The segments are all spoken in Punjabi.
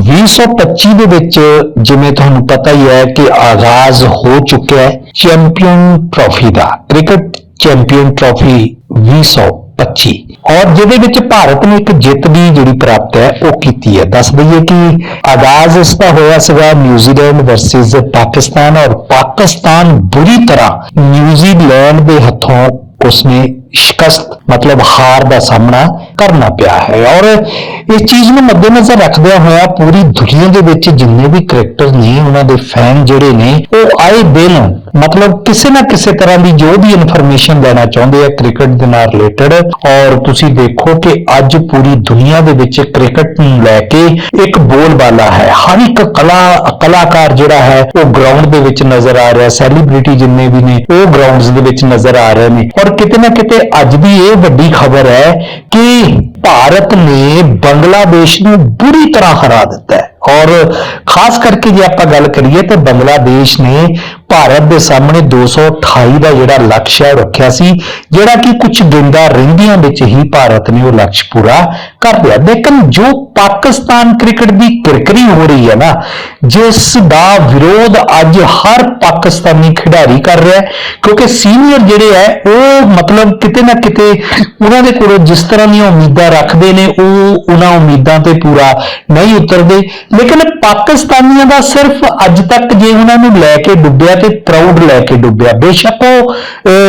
2025 ਦੇ ਵਿੱਚ ਜਿਵੇਂ ਤੁਹਾਨੂੰ ਪਤਾ ਹੀ ਹੈ ਕਿ ਆਗਾਜ਼ ਹੋ ਚੁੱਕਿਆ ਹੈ, ਚੈਂਪੀਅਨ ਟਰਾਫੀ ਦਾ, ਕ੍ਰਿਕਟ ਚੈਂਪੀਅਨ ਟਰਾਫੀ 2025 ਔਰ ਜਿਹਦੇ ਵਿੱਚ ਭਾਰਤ ਨੇ ਇੱਕ ਜਿੱਤ ਦੀ ਜਿਹੜੀ ਪ੍ਰਾਪਤ ਹੈ, ਉਹ ਕੀਤੀ ਹੈ। ਦੱਸ ਦਈਏ ਕਿ ਆਗਾਜ਼ ਇਸ ਦਾ ਹੋਇਆ ਸੀਗਾ ਨਿਊਜ਼ੀਲੈਂਡ ਵਰਸਸ ਪਾਕਿਸਤਾਨ ਔਰ ਪਾਕਿਸਤਾਨ ਬੁਰੀ ਤਰ੍ਹਾਂ ਨਿਊਜ਼ੀਲੈਂਡ ਦੇ ਹੱਥੋਂ ਉਸਨੇ ਸ਼ਿਕਸਤ, ਮਤਲਬ ਹਾਰ ਦਾ ਸਾਹਮਣਾ ਕਰਨਾ ਪਿਆ ਹੈ। ਔਰ ਇਸ ਚੀਜ਼ ਨੂੰ ਮੱਦੇਨਜ਼ਰ ਰੱਖਦਿਆਂ ਹੋਇਆ ਪੂਰੀ ਦੁਨੀਆ ਦੇ ਵਿੱਚ ਜਿੰਨੇ ਵੀ ਕ੍ਰਿਕਟਰ ਨੇ, ਉਹਨਾਂ ਦੇ ਫੈਨ ਜਿਹੜੇ ਨੇ, ਉਹ ਆਏ ਦਿਨ ਮਤਲਬ ਕਿਸੇ ਨਾ ਕਿਸੇ ਤਰ੍ਹਾਂ ਦੀ ਜੋ ਵੀ ਇਨਫੋਰਮੇਸ਼ਨ ਲੈਣਾ ਚਾਹੁੰਦੇ ਆ ਕ੍ਰਿਕਟ ਦੇ ਨਾਲ ਰਿਲੇਟਡ ਔਰ ਤੁਸੀਂ ਦੇਖੋ ਕਿ ਅੱਜ ਪੂਰੀ ਦੁਨੀਆ ਦੇ ਵਿੱਚ ਕ੍ਰਿਕਟ ਨੂੰ ਲੈ ਕੇ ਇੱਕ ਬੋਲਬਾਲਾ ਹੈ। ਹਰ ਇੱਕ ਕਲਾ, ਕਲਾਕਾਰ ਜਿਹੜਾ ਹੈ, ਉਹ ਗਰਾਊਂਡ ਦੇ ਵਿੱਚ ਨਜ਼ਰ ਆ ਰਿਹਾ ਸੈਲੀਬ੍ਰਿਟੀ ਜਿੰਨੇ ਵੀ ਨੇ, ਉਹ ਗਰਾਊਂਡਸ ਦੇ ਵਿੱਚ ਨਜ਼ਰ ਆ ਰਹੇ ਨੇ। ਔਰ ਕਿਤੇ ਨਾ ਕਿਤੇ ਅੱਜ ਦੀ ਇਹ ਵੱਡੀ ਖਬਰ ਹੈ ਕਿ ਭਾਰਤ ਨੇ ਬੰਗਲਾਦੇਸ਼ ਨੂੰ ਬੁਰੀ ਤਰ੍ਹਾਂ ਹਰਾ ਦਿੱਤਾ ਹੈ। ਔਰ ਖਾਸ ਕਰਕੇ ਜੇ ਆਪਾਂ ਗੱਲ ਕਰੀਏ ਤਾਂ ਬੰਗਲਾਦੇਸ਼ ਨੇ ਭਾਰਤ ਦੇ ਸਾਹਮਣੇ 228 ਦਾ ਜਿਹੜਾ ਲਕਸ਼ ਹੈ, ਉਹ ਰੱਖਿਆ ਸੀ। ਜਿਹੜਾ ਕਿ ਕੁਝ ਦਿਨਾਂ ਰਹਿੰਦਿਆਂ ਵਿੱਚ ਹੀ ਭਾਰਤ ਨੇ ਉਹ ਲਕਸ਼ ਪੂਰਾ ਕਰ ਲਿਆ। ਲੇਕਿਨ ਜੋ ਪਾਕਿਸਤਾਨ ਕ੍ਰਿਕਟ ਦੀ ਕਿਰਕਰੀ ਹੋ ਰਹੀ ਹੈ ਨਾ, ਜਿਸ ਦਾ ਵਿਰੋਧ ਅੱਜ ਹਰ ਪਾਕਿਸਤਾਨੀ ਖਿਡਾਰੀ ਕਰ ਰਿਹਾ ਹੈ, ਕਿਉਂਕਿ ਸੀਨੀਅਰ ਜਿਹੜੇ ਹੈ, ਉਹ ਮਤਲਬ ਕਿਤੇ ਨਾ ਕਿਤੇ ਉਹਨਾਂ ਦੇ ਕੋਲੋਂ ਜਿਸ ਤਰ੍ਹਾਂ ਦੀਆਂ ਉਮੀਦਾਂ ਰੱਖਦੇ ਨੇ, ਉਹ ਉਹਨਾਂ ਉਮੀਦਾਂ ਤੇ ਪੂਰਾ ਨਹੀਂ ਉਤਰਦੇ। ਲੇਕਿਨ ਪਾਕਿਸਤਾਨੀਆਂ ਦਾ ਸਿਰਫ ਅੱਜ ਤੱਕ ਜੇ ਉਹਨਾਂ ਨੂੰ ਲੈ ਕੇ ਡੁੱਬਿਆ ਤੇ ਪ੍ਰਾਊਡ ਲੈ ਕੇ ਡੁੱਬਿਆ। ਬੇਸ਼ੱਕ ਉਹ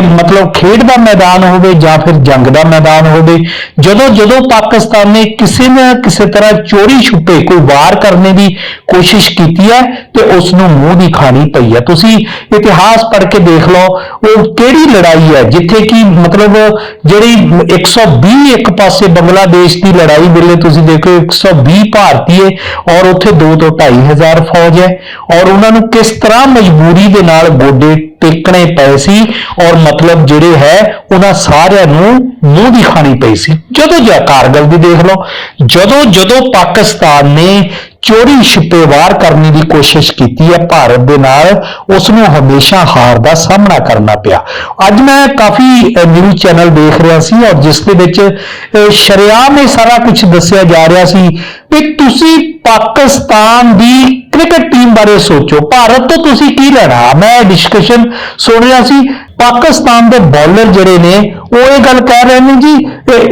ਮਤਲਬ ਖੇਡ ਦਾ ਮੈਦਾਨ ਹੋਵੇ ਜਾਂ ਫਿਰ ਜੰਗ ਦਾ ਮੈਦਾਨ ਹੋਵੇ, ਜਦੋਂ ਜਦੋਂ ਪਾਕਿਸਤਾਨ ਨੇ ਕਿਸੇ ਨਾ ਕਿਸੇ ਤਰ੍ਹਾਂ ਚੋਰੀ ਛੁਪੇ, ਕੋਈ ਵਾਰ ਕਰਨੇ ਦੀ ਕੋਸ਼ਿਸ਼ ਕੀਤੀ ਹੈ ਤੇ ਉਸ ਨੂੰ ਮੂੰਹ ਦੀ ਖਾਣੀ ਪਈ ਹੈ। ਤੁਸੀਂ ਇਤਿਹਾਸ ਪੜ੍ਹ ਕੇ ਦੇਖ ਲਓ, ਉਹ ਕਿਹੜੀ ਲੜਾਈ ਹੈ, ਜਿੱਥੇ ਕਿ ਮਤਲਬ ਜਿਹੜੀ 120 ਇੱਕ ਪਾਸੇ ਬੰਗਲਾਦੇਸ਼ ਦੀ ਲੜਾਈ ਵੇਲੇ ਤੁਸੀਂ ਦੇਖੋ 120 ਭਾਰਤੀ ਹੈ ਔਰ ਉੱਥੇ 2 ਤੋਂ 2.5 ਹਜ਼ਾਰ ਫੌਜ ਹੈ ਔਰ ਉਹਨਾਂ ਨੂੰ ਕਿਸ ਤਰ੍ਹਾਂ ਮਜਬੂਰੀ ਦੇ ਨਾਲ ਗੋਡੇ ਟੇਕਣੇ ਪਏ ਸੀ ਔਰ ਮਤਲਬ ਜਿਹੜੇ ਹੈ ਉਹਨਾਂ ਸਾਰਿਆਂ ਨੂੰ ਮੂੰਹ ਦੀ ਖਾਣੀ ਪਈ ਸੀ। ਜਦੋਂ ਜਾਂ ਕਾਰਗਲ ਦੀ ਦੇਖ ਲਓ ਜਦੋਂ ਜਦੋਂ ਪਾਕਿਸਤਾਨ ਨੇ ਚੋਰੀ ਛਿਪੇ ਕਰਨ ਦੀ ਕੋਸ਼ਿਸ਼ ਕੀਤੀ ਹੈ ਭਾਰਤ ਦੇ ਨਾਲ ਉਸ ਨੂੰ ਹਮੇਸ਼ਾ ਹਾਰ ਦਾ ਸਾਹਮਣਾ ਕਰਨਾ ਪਿਆ। ਅੱਜ ਮੈਂ ਕਾਫੀ ਨਿਊਜ਼ ਚੈਨਲ ਦੇਖ ਰਿਹਾ ਸੀ ਔਰ ਜਿਸ ਦੇ ਵਿੱਚ ਅਹ, ਸ਼ਰੇਆਮ ਇਹ ਸਾਰਾ ਕੁਝ ਦੱਸਿਆ ਜਾ ਰਿਹਾ ਸੀ ਵੀ ਤੁਸੀਂ ਪਾਕਿਸਤਾਨ ਦੀ ਕ੍ਰਿਕਟ ਟੀਮ ਬਾਰੇ ਸੋਚੋ। ਭਾਰਤ ਤੋਂ ਤੁਸੀਂ ਕੀ ਲੈਣਾ? ਮੈਂ ਡਿਸਕਸ਼ਨ ਸੁਣ ਰਿਹਾ ਸੀ, ਪਾਕਿਸਤਾਨ ਦੇ ਬੌਲਰ ਜਿਹੜੇ ਨੇ, ਉਹ ਇਹ ਗੱਲ ਕਹਿ ਰਹੇ ਨੇ ਜੀ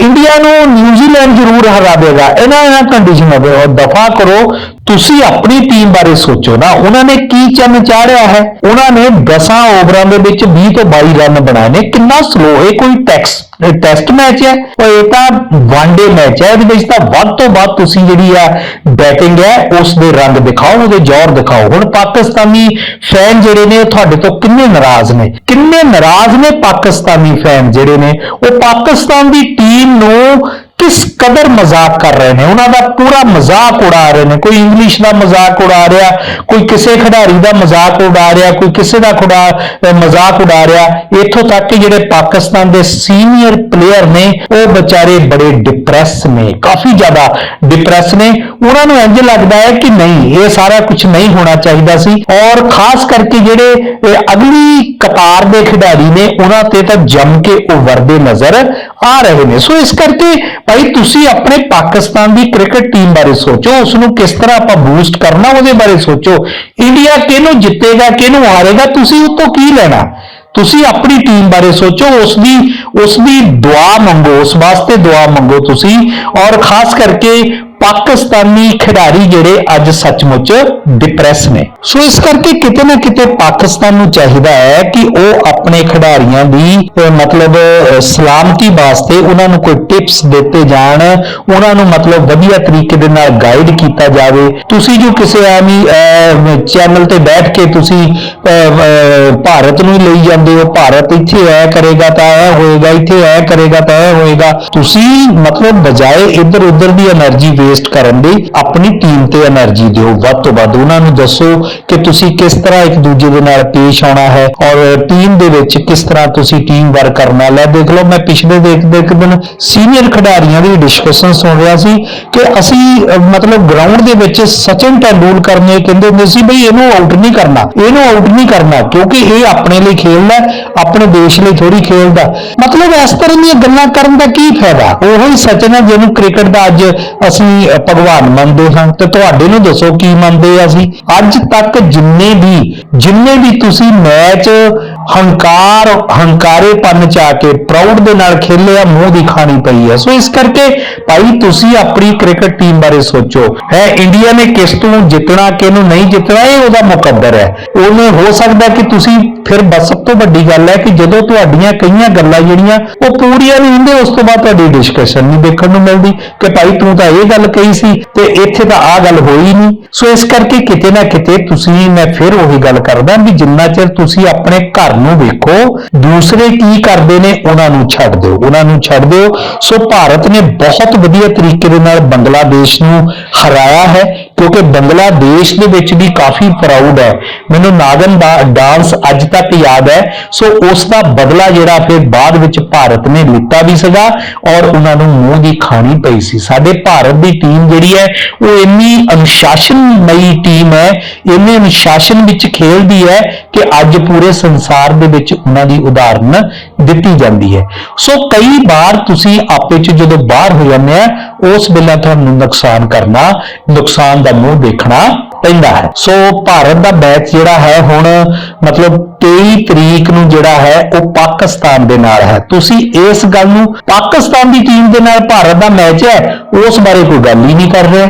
ਇੰਡੀਆ ਨੂੰ ਨਿਊਜ਼ੀਲੈਂਡ ਜ਼ਰੂਰ ਹਰਾ ਦੇਗਾ। ਇਹਨਾਂ ਇਹਨਾਂ ਕੰਡੀਸ਼ਨਾਂ ਦੇ ਦਫਾ ਕਰੋ ਤੁਸੀਂ ਆਪਣੀ ਟੀਮ ਬਾਰੇ ਸੋਚੋ ਨਾ। ਉਹਨਾਂ ਨੇ ਕੀ ਚੰਨ ਚਾੜਿਆ ਹੈ? ਉਹਨਾਂ ਨੇ 10 ਓਵਰਾਂ ਦੇ ਵਿੱਚ 20 ਤੋਂ 22 ਰਨ ਬਣਾਏ ਨੇ। ਕਿੰਨਾ ਸਲੋ ਇਹ ਕੋਈ ਟੈਕਸ ਟੈਸਟ ਮੈਚ ਹੈ? ਉਹ ਇਹ ਤਾਂ ਵਨ ਮੈਚ ਹੈ। ਇਹਦੇ ਵਿੱਚ ਤਾਂ ਵੱਧ ਤੋਂ ਵੱਧ ਤੁਸੀਂ ਜਿਹੜੀ ਆ ਬੈਟਿੰਗ ਹੈ ਉਸ ਦੇ ਰੰਗ ਦਿਖਾਓ, ਉਹਦੇ ਜ਼ੋਰ ਦਿਖਾਓ। ਹੁਣ ਪਾਕਿਸਤਾਨੀ ਫੈਨ ਜਿਹੜੇ ਨੇ, ਉਹ ਤੁਹਾਡੇ ਤੋਂ ਕਿੰਨੇ ਨਾਰਾਜ਼ ਨੇ? ਕਿੰਨੇ ਨਾਰਾਜ਼ ਨੇ ਪਾਕਿਸਤਾਨੀ ਫੈਨ ਜਿਹੜੇ ਨੇ? ਉਹ ਪਾਕਿਸਤਾਨ ਦੀ ਟੀਮ ਨੂੰ ਕਿਸ ਕਦਰ ਮਜ਼ਾਕ ਕਰ ਰਹੇ ਨੇ? ਉਹਨਾਂ ਦਾ ਪੂਰਾ ਮਜ਼ਾਕ ਉਡਾ ਰਹੇ ਨੇ। ਕੋਈ ਇੰਗਲਿਸ਼ ਦਾ ਮਜ਼ਾਕ ਉਡਾ ਰਿਹਾ, ਕੋਈ ਕਿਸੇ ਖਿਡਾਰੀ ਦਾ ਮਜ਼ਾਕ ਉਡਾ ਰਿਹਾ, ਕੋਈ ਕਿਸੇ ਦਾ ਖੁਦਾ ਮਜ਼ਾਕ ਉਡਾ ਰਿਹਾ। ਇੱਥੋਂ ਤੱਕ ਕਿ ਜਿਹੜੇ ਪਾਕਿਸਤਾਨ ਦੇ ਸੀਨੀਅਰ ਪਲੇਅਰ ਨੇ, ਉਹ ਵਿਚਾਰੇ ਬੜੇ ਡਿਪਰੈਸ ਨੇ, ਕਾਫੀ ਜ਼ਿਆਦਾ ਡਿਪਰੈਸ ਨੇ। ਉਹਨਾਂ ਨੂੰ ਇੰਜ ਲੱਗਦਾ ਹੈ ਕਿ ਨਹੀਂ, ਇਹ ਸਾਰਾ ਕੁਝ ਨਹੀਂ ਹੋਣਾ ਚਾਹੀਦਾ ਸੀ। ਔਰ ਖਾਸ ਕਰਕੇ ਜਿਹੜੇ ਅਗਲੀ ਕਤਾਰ ਦੇ ਖਿਡਾਰੀ ਨੇ, ਉਹਨਾਂ ਤੇ ਤਾਂ ਜੰਮ ਕੇ ਉਹ ਵਰਦੇ ਨਜ਼ਰ ਆ ਰਹੇ ਨੇ। ਸੋ ਇਸ ਕਰਕੇ ਭਾਈ ਤੁਸੀਂ ਆਪਣੇ ਪਾਕਿਸਤਾਨ ਦੀ ਕ੍ਰਿਕਟ ਟੀਮ ਬਾਰੇ ਸੋਚੋ ਉਸ ਨੂੰ ਕਿਸ ਤਰ੍ਹਾਂ ਆਪਾਂ ਬੂਸਟ ਕਰਨਾ, ਉਹਦੇ ਬਾਰੇ ਸੋਚੋ। ਇੰਡੀਆ ਕਿਹਨੂੰ ਜਿੱਤੇਗਾ, ਕਿਹਨੂੰ ਹਾਰੇਗਾ, ਤੁਸੀਂ ਉਹ ਤੋਂ ਕੀ ਲੈਣਾ? ਤੁਸੀਂ ਆਪਣੀ ਟੀਮ ਬਾਰੇ ਸੋਚੋ ਉਸ ਦੀ ਉਸ ਦੀ ਦੁਆ ਮੰਗੋ, ਉਸ ਵਾਸਤੇ ਦੁਆ ਮੰਗੋ ਤੁਸੀਂ। ਔਰ ਖਾਸ ਕਰਕੇ ਪਾਕਿਸਤਾਨੀ ਖਿਡਾਰੀ ਜਿਹੜੇ ਅੱਜ ਸੱਚਮੁੱਚ ਡਿਪਰੈਸ ਨੇ। ਸੋ ਇਸ ਕਰਕੇ ਕਿਤੇ ਨਾ ਕਿਤੇ ਪਾਕਿਸਤਾਨ ਨੂੰ ਚਾਹੀਦਾ ਹੈ ਕਿ ਉਹ ਆਪਣੇ ਖਿਡਾਰੀਆਂ ਦੀ ਮਤਲਬ ਸਲਾਮਤੀ ਵਾਸਤੇ ਉਹਨਾਂ ਨੂੰ ਕੋਈ ਟਿਪਸ ਦਿੱਤੇ ਜਾਣ, ਉਹਨਾਂ ਨੂੰ ਮਤਲਬ ਵਧੀਆ ਤਰੀਕੇ ਦੇ ਨਾਲ ਗਾਈਡ ਕੀਤਾ ਜਾਵੇ। ਤੁਸੀਂ ਜੋ ਕਿਸੇ ਆਮੀ ਚੈਨਲ ਤੇ ਬੈਠ ਕੇ ਤੁਸੀਂ ਭਾਰਤ ਨੂੰ ਲਈ ਜਾਂਦੇ ਹੋ, ਭਾਰਤ ਇੱਥੇ ਐ ਕਰੇਗਾ ਤਾਂ ਐ ਹੋਏਗਾ, ਇੱਥੇ ਐ ਕਰੇਗਾ ਤਾਂ ਐ ਹੋਏਗਾ। ਤੁਸੀਂ ਮਤਲਬ ਬਜਾਏ ਇੱਧਰ ਉੱਧਰ ਦੀ એનર્ਜੀ ਵੇਸਟ ਕਰਨ ਦੀ ਆਪਣੀ ਟੀਮ ਤੇ એનર્ਜੀ ਦਿਓ। ਵੱਧ ਤੋਂ ਵੱਧ ਉਹਨਾਂ ਨੂੰ ਦੱਸੋ ਕਿ ਤੁਸੀਂ ਕਿਸ ਤਰ੍ਹਾਂ ਇੱਕ ਦੂਜੇ ਦੇ ਨਾਲ ਪੇਸ਼ ਆਉਣਾ ਹੈ ਔਰ ਟੀਮ ਦੇ ਵਿੱਚ ਕਿਸ ਤਰ੍ਹਾਂ ਤੁਸੀਂ ਟੀਮ ਵਰਕ ਕਰਨਾ ਲੈ ਦੇਖ ਲਓ, ਮੈਂ ਪਿਛਲੇ ਦੇਖ ਦੇਖ ਦਿਨ ਸੀਨੀਅਰ ਖਿਡਾਰੀਆਂ ਦੀ ਡਿਸਕਸ਼ਨ ਸੁਣ ਰਿਹਾ ਸੀ ਕਿ ਅਸੀਂ ਮਤਲਬ ਗਰਾਊਂਡ ਦੇ ਵਿੱਚ ਸਚਿਨ ਤੈਂਦੂਲਕਰ ਨੇ ਕਹਿੰਦੇ ਹੁੰਦੇ ਸੀ ਬਈ ਇਹਨੂੰ ਆਊਟ ਨਹੀਂ ਕਰਨਾ, ਇਹਨੂੰ ਆਊਟ ਨਹੀਂ ਕਰਨਾ ਕਿਉਂਕਿ ਇਹ ਆਪਣੇ ਲਈ ਖੇਲਦਾ ਆਪਣੇ ਦੇਸ਼ ਲਈ ਥੋੜੀ ਖੇਲਦਾ ਮਤਲਬ ਇਸ ਤਰ੍ਹਾਂ ਦੀਆਂ ਗੱਲਾਂ ਕਰਨ ਦਾ ਕੀ ਫਾਇਦਾ? ਉਹੀ ਸਚਿਨ ਹੈ ਜਿਹਨੂੰ ਕ੍ਰਿਕਟ ਦਾ ਅੱਜ ਅਸੀਂ ਭਗਵਾਨ ਮੰਨਦੇ ਹਨ? ਤੇ ਤੁਹਾਡੇ ਨੂੰ ਦੱਸੋ, ਕੀ ਮੰਨਦੇ ਆ ਅਸੀਂ? ਅੱਜ ਤੱਕ ਜਿੰਨੇ ਵੀ ਜਿੰਨੇ ਵੀ ਤੁਸੀਂ ਮੈਚ ਹੰਕਾਰ, ਹੰਕਾਰੇਪਨ ਚ ਆ ਕੇ ਪ੍ਰਾਊਡ ਦੇ ਨਾਲ ਖੇਲਿਆ ਮੂੰਹ ਦੀ ਖਾਣੀ ਪਈ ਹੈ ਸੋ ਇਸ ਕਰਕੇ ਭਾਈ ਤੁਸੀਂ ਆਪਣੀ ਕ੍ਰਿਕਟ ਟੀਮ ਬਾਰੇ ਸੋਚੋ। ਹੈ ਇੰਡੀਆ ਨੇ ਕਿਸ ਤੋਂ ਜਿੱਤਣਾ, ਕਿਹਨੂੰ ਨਹੀਂ ਜਿੱਤਣਾ, ਇਹ ਉਹਦਾ ਮੁਕੱਦਰ ਹੈ। ਉਹਨੇ ਹੋ ਸਕਦਾ ਕਿ ਤੁਸੀਂ ਫਿਰ ਬਸ ਸਭ ਤੋਂ ਵੱਡੀ ਗੱਲ ਹੈ ਕਿ ਜਦੋਂ ਤੁਹਾਡੀਆਂ ਕਈਆਂ ਗੱਲਾਂ ਜਿਹੜੀਆਂ, ਉਹ ਪੂਰੀਆਂ ਨਹੀਂ ਹੁੰਦੀਆਂ, ਉਸ ਤੋਂ ਬਾਅਦ ਤੁਹਾਡੀ ਡਿਸਕਸ਼ਨ ਨਹੀਂ ਦੇਖਣ ਨੂੰ ਮਿਲਦੀ। ਕਿ ਭਾਈ ਤੂੰ ਤਾਂ ਇਹ ਗੱਲ ਕਹੀ ਸੀ ਤੇ ਇੱਥੇ ਤਾਂ ਆਹ ਗੱਲ ਹੋਈ ਨਹੀਂ। ਸੋ ਇਸ ਕਰਕੇ ਕਿਤੇ ਨਾ ਕਿਤੇ ਤੁਸੀਂ, ਮੈਂ ਫਿਰ ਉਹੀ ਗੱਲ ਕਰਦਾ ਵੀ ਜਿੰਨਾ ਚਿਰ ਤੁਸੀਂ ਆਪਣੇ ਘਰ ਨੂੰ ਵੇਖੋ, ਦੂਸਰੇ ਕੀ ਕਰਦੇ ਨੇ ਉਹਨਾਂ ਨੂੰ ਛੱਡ ਦਿਓ, ਉਹਨਾਂ ਨੂੰ ਛੱਡ ਦਿਓ। ਸੋ ਭਾਰਤ ਨੇ ਬਹੁਤ ਵਧੀਆ ਤਰੀਕੇ ਦੇ ਨਾਲ ਬੰਗਲਾਦੇਸ਼ ਨੂੰ ਹਰਾਇਆ ਹੈ। ਕਿਉਂਕਿ ਬੰਗਲਾਦੇਸ਼ ਦੇ ਵਿੱਚ ਵੀ ਕਾਫੀ ਪ੍ਰਾਊਡ ਹੈ। ਮੈਨੂੰ ਨਾਗਨ ਦਾ ਡਾਂਸ ਅੱਜ ਤੱਕ ਯਾਦ ਹੈ। ਸੋ ਉਸ ਦਾ ਬਦਲਾ ਜਿਹੜਾ ਫਿਰ ਬਾਅਦ ਵਿੱਚ ਭਾਰਤ ਨੇ ਲਿੱਤਾ ਵੀ ਸੀਗਾ ਔਰ ਉਹਨਾਂ ਨੂੰ ਮੂੰਹ ਦੀ ਖਾਣੀ ਪਈ ਸੀ। ਸਾਡੇ ਭਾਰਤ ਦੀ ਟੀਮ ਜਿਹੜੀ ਹੈ, ਉਹ ਇੰਨੀ ਅਨੁਸ਼ਾਸਨਮਈ ਟੀਮ ਹੈ, ਇੰਨੇ ਅਨੁਸ਼ਾਸਨ ਵਿੱਚ ਖੇਡਦੀ ਹੈ ਕਿ ਅੱਜ ਪੂਰੇ ਸੰਸਾਰ ਦੇ ਵਿੱਚ ਉਹਨਾਂ ਦੀ ਉਦਾਹਰਨ ਦਿੱਤੀ ਜਾਂਦੀ ਹੈ। ਸੋ ਕਈ ਵਾਰ ਤੁਸੀਂ ਆਪੇ ਚ ਜਦੋਂ ਬਾਹਰ ਹੋ ਜਾਂਦੇ ਆ ਉਸ ਵੇਲੇ ਤੁਹਾਨੂੰ ਨੁਕਸਾਨ ਕਰਨਾ, ਨੁਕਸਾਨ ਦਾ ਮੂੰਹ ਦੇਖਣਾ ਪੈਂਦਾ ਹੈ। ਸੋ ਭਾਰਤ ਦਾ ਮੈਚ ਜਿਹੜਾ ਹੈ ਹੁਣ, ਮਤਲਬ 23 ਤਰੀਕ ਨੂੰ ਜਿਹੜਾ ਹੈ, ਉਹ ਪਾਕਿਸਤਾਨ ਦੇ ਨਾਲ ਹੈ। ਤੁਸੀਂ ਇਸ ਗੱਲ ਨੂੰ ਪਾਕਿਸਤਾਨ ਦੀ ਟੀਮ ਦੇ ਨਾਲ ਭਾਰਤ ਦਾ ਮੈਚ ਹੈ, ਉਸ ਬਾਰੇ ਕੋਈ ਗੱਲ ਹੀ ਨਹੀਂ ਕਰ ਰਿਹਾ,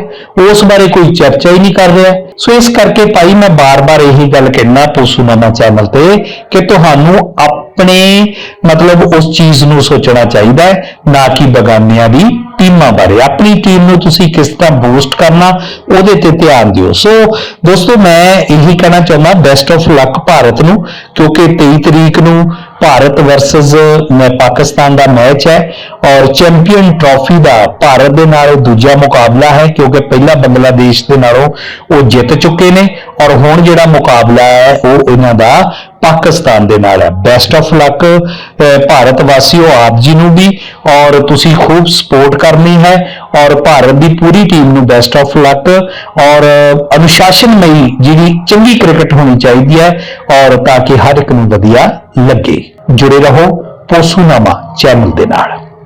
ਉਸ ਬਾਰੇ ਕੋਈ ਚਰਚਾ ਹੀ ਨਹੀਂ ਕਰ ਰਿਹਾ। ਸੋ ਇਸ ਕਰਕੇ ਭਾਈ, ਮੈਂ ਬਾਰ-ਬਾਰ ਇਹੀ ਗੱਲ ਕਹਿਣਾ ਪੋਸੂਨਾਮਾ ਚੈਨਲ ਤੇ ਕਿ ਤੁਹਾਨੂੰ ਆਪਣੇ, ਮਤਲਬ ਉਸ ਚੀਜ਼ ਨੂੰ ਸੋਚਣਾ ਚਾਹੀਦਾ ਹੈ, ਨਾ ਕਿ ਬਗਾਨਿਆਂ ਦੀ ਟੀਮਾਂ ਬਾਰੇ, ਆਪਣੀ ਟੀਮ ਨੂੰ ਤੁਸੀਂ ਕਿਸ ਤਰ੍ਹਾਂ ਬੂਸਟ ਕਰਨਾ, ਉਹਦੇ ਤੇ ਧਿਆਨ ਦਿਓ। ਸੋ ਦੋਸਤੋ, ਮੈਂ ਇਹੀ ਕਹਿਣਾ ਚਾਹੁੰਦਾ ਬੈਸਟ ਆਫ ਲੱਕ ਭਾਰਤ ਨੂੰ, ਕਿਉਂਕਿ 23 ਤਰੀਕ ਨੂੰ ਭਾਰਤ ਵਰਸਸ ਪਾਕਿਸਤਾਨ ਦਾ ਮੈਚ ਹੈ ਔਰ ਚੈਂਪੀਅਨ ਟਰਾਫੀ ਦਾ ਭਾਰਤ ਦੇ ਨਾਲ ਦੂਜਾ ਮੁਕਾਬਲਾ ਹੈ, ਕਿਉਂਕਿ ਪਹਿਲਾ ਬੰਗਲਾਦੇਸ਼ ਦੇ ਨਾਲੋਂ ਉਹ ਜਿੱਤ ਚੁੱਕੇ ਨੇ ਔਰ ਹੁਣ ਜਿਹੜਾ ਮੁਕਾਬਲਾ ਹੈ, ਉਹ ਇਹਨਾਂ ਦਾ ਪਾਕਿਸਤਾਨ ਦੇ ਨਾਲ ਹੈ। ਬੈਸਟ ਆਫ ਲੱਕ ਭਾਰਤ ਵਾਸੀਓ ਆਪ ਜੀ ਨੂੰ ਵੀ, ਔਰ ਤੁਸੀਂ ਖੂਬ ਸਪੋਰਟ ਕਰਨੀ ਹੈ, ਔਰ ਭਾਰਤ ਦੀ ਪੂਰੀ ਟੀਮ ਨੂੰ ਬੈਸਟ ਆਫ ਲੱਕ ਔਰ ਅਨੁਸ਼ਾਸਨਮਈ ਜਿਹੜੀ ਚੰਗੀ ਕ੍ਰਿਕਟ ਹੋਣੀ ਚਾਹੀਦੀ ਹੈ, ਔਰ ਤਾਂ ਕਿ ਹਰ ਇੱਕ ਨੂੰ ਵਧੀਆ ਲੱਗੇ। ਜੁੜੇ ਰਹੋ ਪੋਸੂਨਾਮਾ ਚੈਨਲ ਦੇ ਨਾਲ।